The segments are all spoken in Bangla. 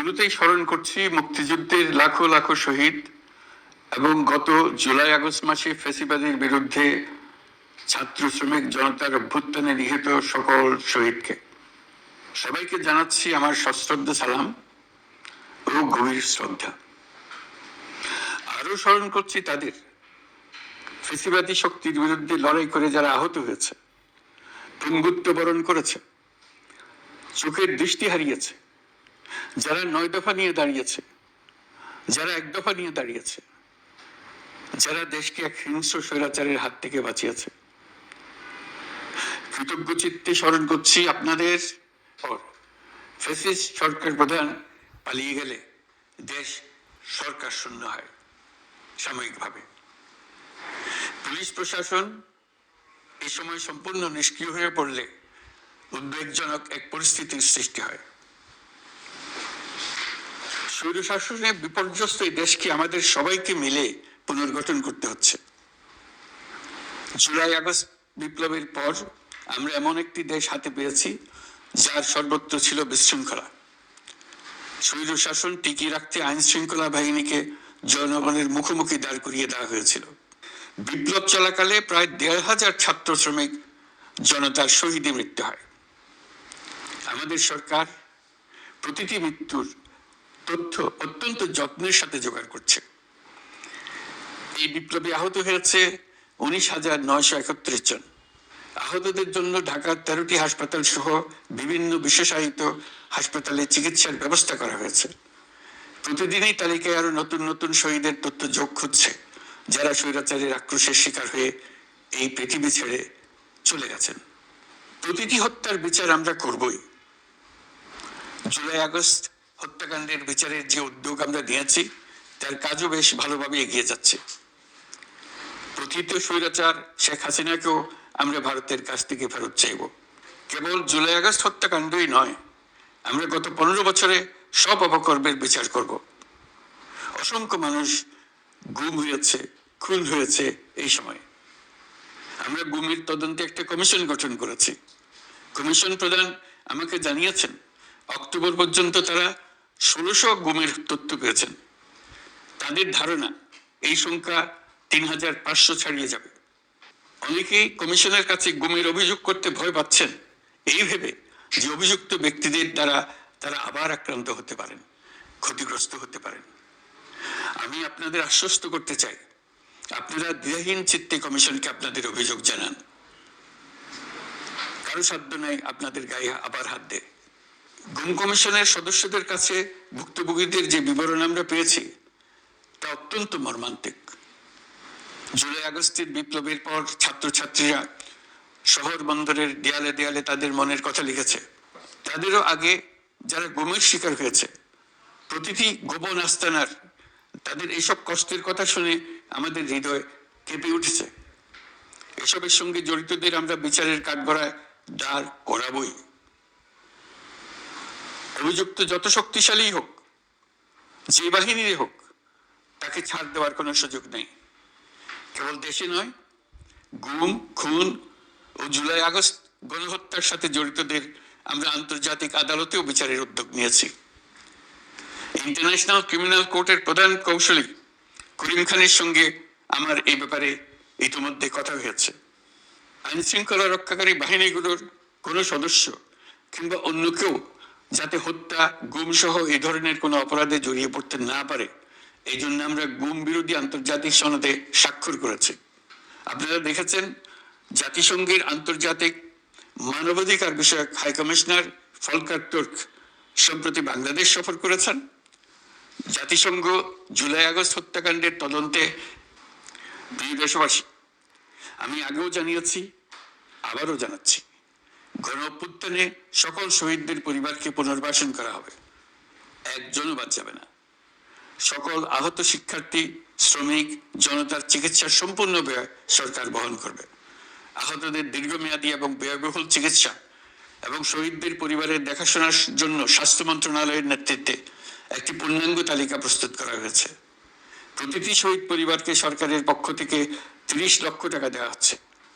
শুরুতেই স্মরণ করছি মুক্তিযুদ্ধের লাখো লাখো শহীদ এবং গত জুলাই আগস্ট মাসে ফেসিবাদের বিরুদ্ধে ছাত্র শ্রমিক জনতার অভ্যুত্থানে নিহত সকল শহীদকে। সবাইকে জানাচ্ছি আমার সশ্রদ্ধ সালাম ও গভীর শ্রদ্ধা। আরও স্মরণ করছি তাদের। ফেসিবাদী শক্তির বিরুদ্ধে লড়াই করে যারা আহত হয়েছে বরণ করেছে, চোখের দৃষ্টি হারিয়েছে যারা নয় দফা নিয়ে দাঁড়িয়েছে, যারা এক দফা নিয়ে দাঁড়িয়েছে, যারা দেশকে এক হিংস্র স্বৈরাচারের হাত থেকে বাঁচিয়েছে। কৃতজ্ঞ চিত্তে স্মরণ করছি আপনাদের সরকার প্রধান পালিয়ে গেলে দেশ সরকার শূন্য হয়, সাময়িকভাবে। পুলিশ প্রশাসন এই সময় সম্পূর্ণ নিষ্ক্রিয় হয়ে পড়লে উদ্বেগজনক এক পরিস্থিতির সৃষ্টি হয়। স্বৈরশাসনে বিপর্যস্ত এই দেশকে আমাদের সবাইকে মিলে পুনর্গঠন করতে হচ্ছে। জুলাই আগস্ট বিপ্লবের পর আমরা এমন একটি দেশ হাতে পেয়েছি, যার সর্বত্র ছিল বিশৃঙ্খলা। স্বৈর শাসন টিকিয়ে রাখতে আইন শৃঙ্খলা বাহিনীকে জনগণের মুখোমুখি দাঁড় করিয়ে দেওয়া হয়েছিল। বিপ্লব চলাকালে প্রায় দেড় হাজার ছাত্র শ্রমিক জনতার শহীদে মৃত্যু হয়। আমাদের সরকার প্রতিটি মৃত্যুর তথ্য অত্যন্ত যত্নের সাথে জোগাড় করছে। এই বিপ্লবে আহত হয়েছে উনিশ হাজার নয়শো একত্রিশ জন। আহতদের জন্য ঢাকার তেরোটি হাসপাতাল সহ বিভিন্ন বিশেষায়িত হাসপাতালে চিকিৎসার ব্যবস্থা করা হয়েছে। প্রতিদিনই তালিকায় আরও নতুন নতুন শহীদের তথ্য যোগ হচ্ছে, যারা স্বৈরাচারের আক্রোশের শিকার হয়ে এই পৃথিবী ছেড়ে চলে গেছেন। প্রতিটি হত্যার বিচার আমরা করবই। জুলাই আগস্ট হত্যাকাণ্ডের বিচারের যে উদ্যোগ আমরা নিয়েছি, তার কাজও বেশ ভালোভাবে এগিয়ে যাচ্ছে। প্রকৃত স্বৈরাচার শেখ হাসিনাকেও আমরা ভারতের কাছ থেকে ফেরত চাইব। কেবল জুলাই আগস্ট হত্যাকাণ্ডই নয়, আমরা গত পনেরো বছরে সব অপকর্মের বিচার করব। অসংখ্য মানুষ গুম হয়েছে, খুন হয়েছে এই সময়। আমরা গুমের তদন্তে একটা কমিশন গঠন করেছি। কমিশন প্রধান আমাকে জানিয়েছেন, অক্টোবর পর্যন্ত তারা ষোলোশো গুমের তথ্য পেয়েছেন। তাদের ধারণা, এই সংখ্যা তিন হাজার পাঁচশো ছাড়িয়ে যাবে। অনেকেই কমিশনের কাছে গুমের অভিযোগ করতে ভয় পাচ্ছেন। এই ভেবে যে অভিযুক্ত ব্যক্তিদের দ্বারা তারা আবার আক্রান্ত হতে পারেন, ক্ষতিগ্রস্ত হতে পারেন। আমি আপনাদের আশ্বস্ত করতে চাই, আপনারা দ্বিধাহীন চিত্তে কমিশনকে আপনাদের অভিযোগ জানান। কারও সাধ্য নাই আপনাদের গায়ে আবার হাত দেয়। গুম কমিশনের সদস্যদের কাছে ভুক্তভোগীদের যে বিবরণ আমরা পেয়েছি, তা অত্যন্ত মর্মান্তিক। জুলাই আগস্টের বিপ্লবের পর ছাত্রছাত্রীরা শহর বন্দরের দেয়ালে দেয়ালে তাদের মনের কথা লিখেছে। তাদেরও আগে যারা গুমের শিকার হয়েছে, প্রতিটি গোপন আস্তানার তাদের এইসব কষ্টের কথা শুনে আমাদের হৃদয় কেঁপে উঠেছে। এসবের সঙ্গে জড়িতদের আমরা বিচারের কাঠগড়ায় দাঁড় করাবই। অভিযুক্ত যত শক্তিশালী হোক, যে বাহিনীরই হোক, তাকে ছাড় দেওয়ার কোনো সুযোগ নেই। কেবল দেশে নয়, গুম, খুন ও জুলাই আগস্ট গণহত্যার সাথে জড়িতদের আমরা আন্তর্জাতিক আদালতেও বিচারের উদ্যোগ নিয়েছি। ইন্টারন্যাশনাল ক্রিমিনাল কোর্টের প্রধান কৌশলী করিম খানের সঙ্গে আমার এই ব্যাপারে ইতিমধ্যে কথা হয়েছে। আইন শৃঙ্খলা রক্ষাকারী বাহিনীগুলোর কোনো সদস্য কিংবা অন্য কেউ যাতে হত্যা গুম সহ এই ধরনের কোনো অপরাধে জড়িয়ে পড়তে না পারে এই জন্য আমরা গুম বিরোধী আন্তর্জাতিক সনদে স্বাক্ষর করেছি। আপনারা দেখেছেন, জাতিসংঘের আন্তর্জাতিক মানবাধিকার বিষয়ক হাই কমিশনার ফলকার তুর্ক সম্প্রতি বাংলাদেশ সফর করেছেন। জাতিসংঘ জুলাই আগস্ট হত্যাকাণ্ডের তদন্তে, প্রিয় দেশবাসী, আমি আগেও জানিয়েছি, আবারও জানাচ্ছি গণ অভ্যুত্থানে সকল শহীদদের পরিবারকে পুনর্বাসন করা হবে। একজনও বাদ যাবে না। সকল আহত শিক্ষার্থী, শ্রমিক, জনতার চিকিৎসার সম্পূর্ণ ব্যয় সরকার বহন করবে। আহতদের দীর্ঘমেয়াদী এবং ব্যয়বহুল চিকিৎসা এবং শহীদদের পরিবারের দেখাশোনার জন্য স্বাস্থ্য মন্ত্রণালয়ের নেতৃত্বে একটি পূর্ণাঙ্গ তালিকা প্রস্তুত করা হয়েছে। প্রতিটি শহীদ পরিবারকে সরকারের পক্ষ থেকে তিরিশ লক্ষ টাকা দেওয়া হচ্ছে।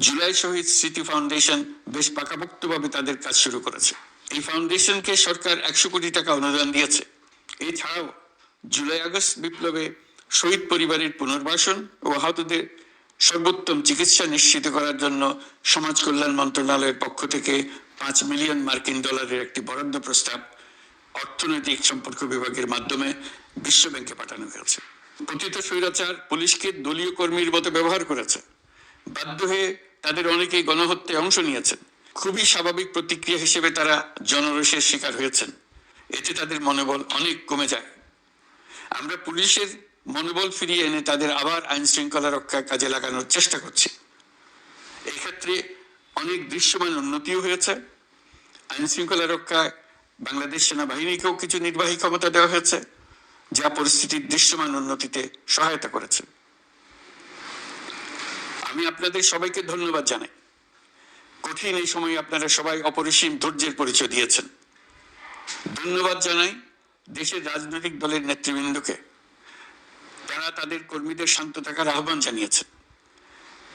জুলাই শহীদ স্মৃতি ফাউন্ডেশন বেশ পাকাপোক্তভাবে তাদের কাজ শুরু করেছে। এই ফাউন্ডেশনকে সরকার একশো কোটি টাকা অনুদান দিয়েছে। এছাড়াও জুলাই আগস্ট বিপ্লবে শহীদ পরিবারের পুনর্বাসন ও আহতদের সর্বোত্তম চিকিৎসা নিশ্চিত করার জন্য সমাজ কল্যাণ মন্ত্রণালয়ের পক্ষ থেকে পাঁচ মিলিয়ন মার্কিন ডলারের একটি বরাদ্দ প্রস্তাব অর্থনৈতিক সম্পর্ক বিভাগের মাধ্যমে বিশ্ব ব্যাংকে পাঠানো হয়েছে। কথিত স্বৈরাচার পুলিশকে দলীয় কর্মীর মতো ব্যবহার করেছে। বাধ্য হয়ে তাদের অনেকেই গণহত্যায় অংশ নিয়েছেন। খুবই স্বাভাবিক প্রতিক্রিয়া হিসেবে তারা জনরোষের শিকার হয়েছেন। এতে তাদের মনোবল অনেক কমে যায়। আমরা পুলিশের মনোবল ফিরিয়ে এনে তাদের আবার আইন শৃঙ্খলা রক্ষায় কাজে লাগানোর চেষ্টা করছি। এক্ষেত্রে অনেক দৃশ্যমান উন্নতিও হয়েছে। আইন শৃঙ্খলা রক্ষায় বাংলাদেশ সেনাবাহিনীকেও কিছু নির্বাহী ক্ষমতা দেওয়া হয়েছে, যা পরিস্থিতির দৃশ্যমান উন্নতিতে সহায়তা করেছে। আমি আপনাদের সবাইকে ধন্যবাদ জানাই। কঠিন এই সময়ে আপনারা সবাই অপরিসীম ধৈর্যের পরিচয় দিয়েছেন। ধন্যবাদ জানাই দেশের রাজনৈতিক দলের নেতৃবৃন্দকে। তারা তাদের কর্মীদের শান্ত থাকার আহ্বান জানিয়েছেন।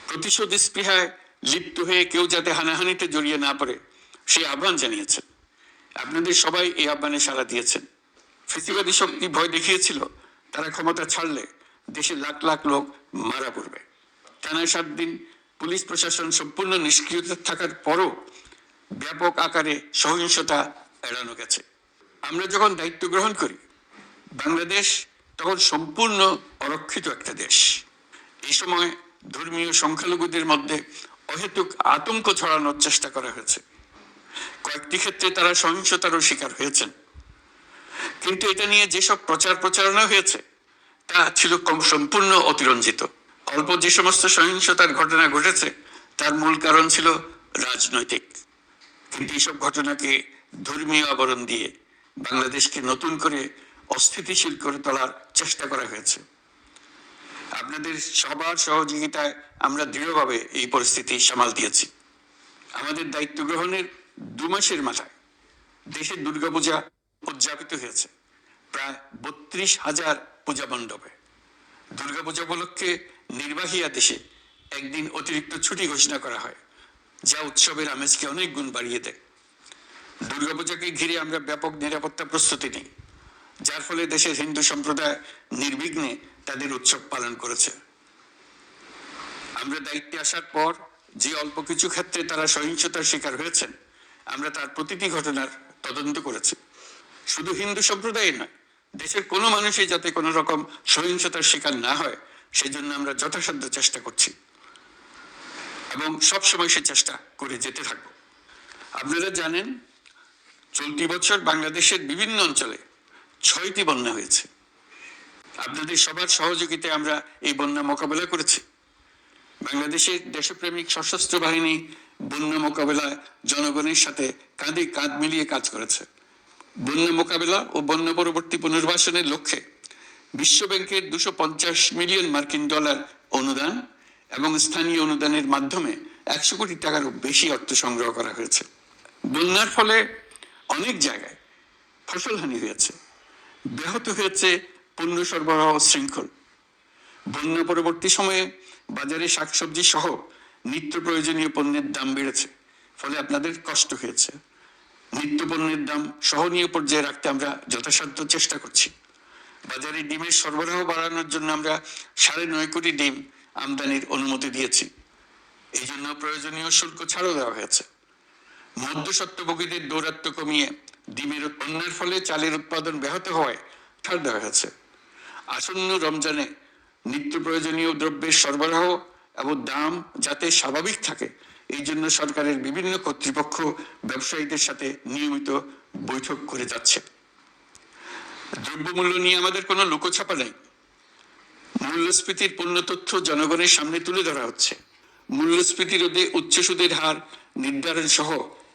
প্রতিশোধ স্পৃহায় লিপ্ত হয়ে কেউ যাতে হানাহানিতে জড়িয়ে না পড়ে সেই আহ্বান জানিয়েছেন। আপনাদের সবাই এই আহ্বানে সাড়া দিয়েছেন। ফেসিবাদী শক্তি ভয় দেখিয়েছিল, তারা ক্ষমতা ছাড়লে দেশে লাখ লাখ লোক মারা পড়বে। টানা সাত দিন পুলিশ প্রশাসন সম্পূর্ণ নিষ্ক্রিয়তা থাকার পরও ব্যাপক আকারে সহিংসতা এড়ানো গেছে। আমরা যখন দায়িত্ব গ্রহণ করি, বাংলাদেশ তখন সম্পূর্ণ অরক্ষিত একটা দেশ। এই সময় ধর্মীয় সংখ্যালঘুদের মধ্যে অহেতুক আতঙ্ক ছড়ানোর চেষ্টা করা হয়েছে। কয়েকটি ক্ষেত্রে তারা সহিংসতারও শিকার হয়েছেন। কিন্তু এটা নিয়ে যেসব প্রচার প্রচারণা হয়েছে, তা ছিল কম সম্পূর্ণ অতিরঞ্জিত। অল্প যে সমস্ত সহিংসতার ঘটনা ঘটেছে, তার মূল কারণ ছিল রাজনৈতিক। কিন্তু এইসব ঘটনাকে ধর্মীয় আবরণ দিয়ে বাংলাদেশকে নতুন করে অস্থিতিশীল করে তোলার চেষ্টা করা হয়েছে। আপনাদের সবার সহযোগিতায় আমরা দৃঢ়ভাবে এই পরিস্থিতি সামাল দিয়েছি। আমাদের দায়িত্ব গ্রহণের দু মাসের মাথায় দেশে দুর্গাপূজা উদযাপিত হয়েছে, প্রায় বত্রিশ হাজার পূজা মণ্ডপে। দুর্গাপূজা উপলক্ষে নির্বাহী আদেশে একদিন অতিরিক্ত ছুটি ঘোষণা করা হয়, যা উৎসবের আমেজকে অনেক গুণ বাড়িয়ে দেয়। দুর্গাপূজাকে ঘিরে আমরা ব্যাপক নিরাপত্তা প্রস্তুতি নিই, যার ফলে দেশের হিন্দু সম্প্রদায় নির্বিঘ্নে তাদের উৎসব পালন করেছে। আমরা দায়িত্বে আসার পর যে অল্প কিছু ক্ষেত্রে তারা সহিংসতার শিকার হয়েছেন, আমরা তার প্রতিটি ঘটনার তদন্ত করেছি। শুধু হিন্দু সম্প্রদায় নয়, দেশের কোনো মানুষই যাতে কোনো রকম সহিংসতার শিকার না হয় সেজন্য আমরা যথাসাধ্য চেষ্টা করছি। এবং সবসময় সে চেষ্টা করে যেতে থাকব। আপনারা জানেন, চলতি বছর বাংলাদেশের বিভিন্ন অঞ্চলে ছয়টি বন্যা হয়েছে। আপনাদের সবার সহযোগিতায় আমরা এই বন্যা মোকাবেলা করেছি। বাংলাদেশের দেশপ্রেমিক সশস্ত্র বাহিনী বন্যা মোকাবেলায় জনগণের সাথে কাঁধে কাঁধ মিলিয়ে কাজ করেছে। বন্যা মোকাবেলা ও বন্যা পরবর্তী পুনর্বাসনের লক্ষ্যে বিশ্ব ব্যাংকের দুশো পঞ্চাশ মিলিয়ন মার্কিন ডলার অনুদান এবং স্থানীয় অনুদানের মাধ্যমে একশো কোটি টাকারও বেশি অর্থ সংগ্রহ করা হয়েছে। বন্যার ফলে অনেক জায়গায় ফসলহানি হয়েছে। ব্যাহত হয়েছে পণ্য সরবরাহ শৃঙ্খল। বন্যা পরবর্তী সময়ে বাজারে শাকসবজি সহ নিত্য প্রয়োজনীয় পণ্যের দাম বেড়েছে, ফলে আপনাদের কষ্ট হয়েছে। নিত্য পণ্যের দাম সহনীয় পর্যায়ে রাখতে আমরা যথাসাধ্য চেষ্টা করছি। বাজারে ডিমের সরবরাহ বাড়ানোর জন্য আমরা সাড়ে নয় কোটি ডিম আমদানির অনুমতি দিয়েছি। এই জন্য প্রয়োজনীয় শুল্ক ছাড়ও দেওয়া হয়েছে। মধ্যস্বত্বভোগীদের দৌরাত্ম কমিয়ে ডিমের পণ্যের ফলে চালের উৎপাদন ব্যাহত হওয়ায় ছাড় দেওয়া হয়েছে। আসন্ন রমজানে নিত্য প্রয়োজনীয় দ্রব্যের সরবরাহ এবং দাম যাতে স্বাভাবিক থাকে, এই জন্য সরকারের বিভিন্ন কর্তৃপক্ষ ব্যবসায়ীদের সাথে নিয়মিত বৈঠক করে যাচ্ছে। দ্রব্যমূল্য নিয়ে আমাদের কোনো লুকোছাপা নেই। মূল্যস্ফীতির পূর্ণ তথ্য জনগণের সামনে তুলে ধরা হচ্ছে। মূল্যস্ফীতি রোধে উচ্চ সুদের হার নির্ধারণ সহ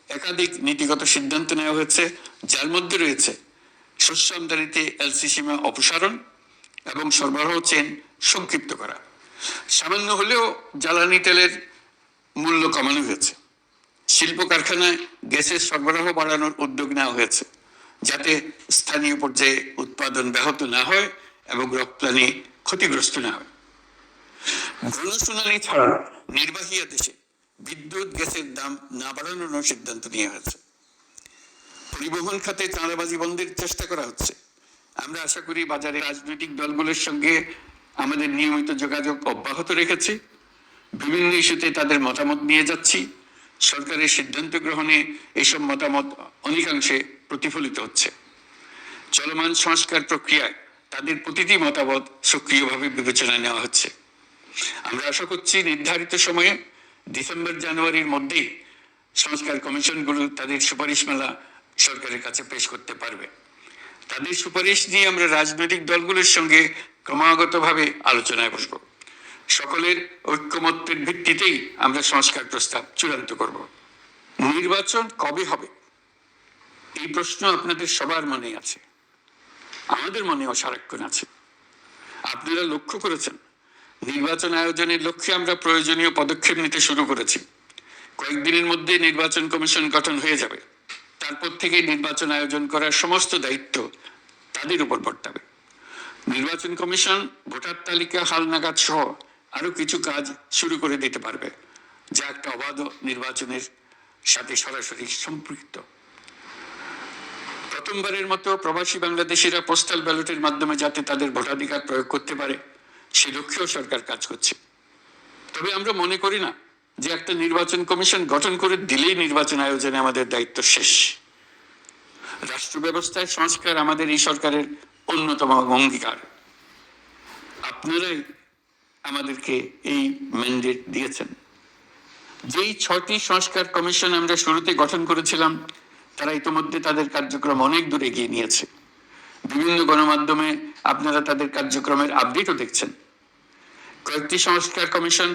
একাধিক নীতিগত সিদ্ধান্ত নেওয়া হয়েছে, যার মধ্যে রয়েছে শস্য আমদানিতে এলসি সীমা অপসারণ এবং সরবরাহ চেন সংক্ষিপ্ত করা। সামান্য হলেও জ্বালানি তেলের মূল্য কমানো হয়েছে। শিল্প কারখানায় গ্যাসের সরবরাহ বাড়ানোর উদ্যোগ নেওয়া হয়েছে। যাতে স্থানীয় পর্যায়ে উৎপাদন ব্যাহত না হয় এবং রপ্তানি ক্ষতিগ্রস্ত না হয়। গণশুনানি ছাড়া নির্বাহী আদেশে বিদ্যুৎ গ্যাসের দাম না বাড়ানোর সিদ্ধান্ত নেওয়া হয়েছে। পরিবহন খাতে চাঁদাবাজি বন্ধের চেষ্টা করা হচ্ছে। আমরা আশা করি বাজারে রাজনৈতিক দলগুলোর সঙ্গে আমাদের নিয়মিত যোগাযোগ অব্যাহত রেখেছি। বিভিন্ন ইস্যুতে তাদের মতামত নিয়ে যাচ্ছি। সরকারের সিদ্ধান্ত গ্রহণে এসব মতামত অনেকাংশে প্রতিফলিত হচ্ছে। চলমান সংস্কার প্রক্রিয়ায় তাদের প্রতিটি মতামত সক্রিয়ভাবে বিবেচনায় নেওয়া হচ্ছে। আমরা আশা করছি নির্ধারিত সময়ে ডিসেম্বর, জানুয়ারির মধ্যেই সংস্কার কমিশনগুলো তাদের সুপারিশমালা সরকারের কাছে পেশ করতে পারবে। তাদের সুপারিশ নিয়ে আমরা রাজনৈতিক দলগুলোর সঙ্গে ক্রমাগতভাবে আলোচনায় বসব। সকলের ঐক্যমত্যের ভিত্তিতেই আমরা সংস্কার প্রস্তাব চূড়ান্ত করব। নির্বাচন কবে হবে? এই প্রশ্ন আপনাদের সবার মনে আছে। আমাদের মনেও সারাক্ষণ আছে। আপনারা লক্ষ্য করেছেন, নির্বাচন আয়োজনের লক্ষ্যে আমরা প্রয়োজনীয় পদক্ষেপ নিতে শুরু করেছি। কয়েকদিনের মধ্যে নির্বাচন কমিশন গঠন হয়ে যাবে। তারপর থেকে নির্বাচন আয়োজন করার সমস্ত দায়িত্ব তাদের উপর বর্তাবে। নির্বাচন কমিশন ভোটার তালিকা হালনাগাদ সহ আরও কিছু কাজ শুরু করে দিতে পারবে, যা একটা অবাধ নির্বাচনের সাথে সরাসরি সম্পৃক্ত। প্রথমবারের মতো প্রবাসী বাংলাদেশিরা পোস্টাল ব্যালটের মাধ্যমে যাতে তাদের ভোটাধিকার প্রয়োগ করতে পারে, সে লক্ষ্যেও সরকার কাজ করছে। তবে আমরা মনে করি না যে একটা নির্বাচন কমিশন গঠন করে দিলেই নির্বাচন আয়োজনে আমাদের দায়িত্ব শেষ। রাষ্ট্র ব্যবস্থায় সংস্কার আমাদের এই সরকারের অন্যতম অঙ্গীকার। আপনারাই আমাদেরকে এই ম্যান্ডেট দিয়েছেন। যেই ছয়টি সংস্কার কমিশন আমরা শুরুতে গঠন করেছিলাম, তারা ইতিমধ্যে তাদের কার্যক্রম অনেক দূর এগিয়ে নিয়েছে। বিভিন্ন গণমাধ্যমে আপনারা তাদের কার্যক্রমের আপডেটও দেখছেন। কয়েকটি সংস্কার কমিশন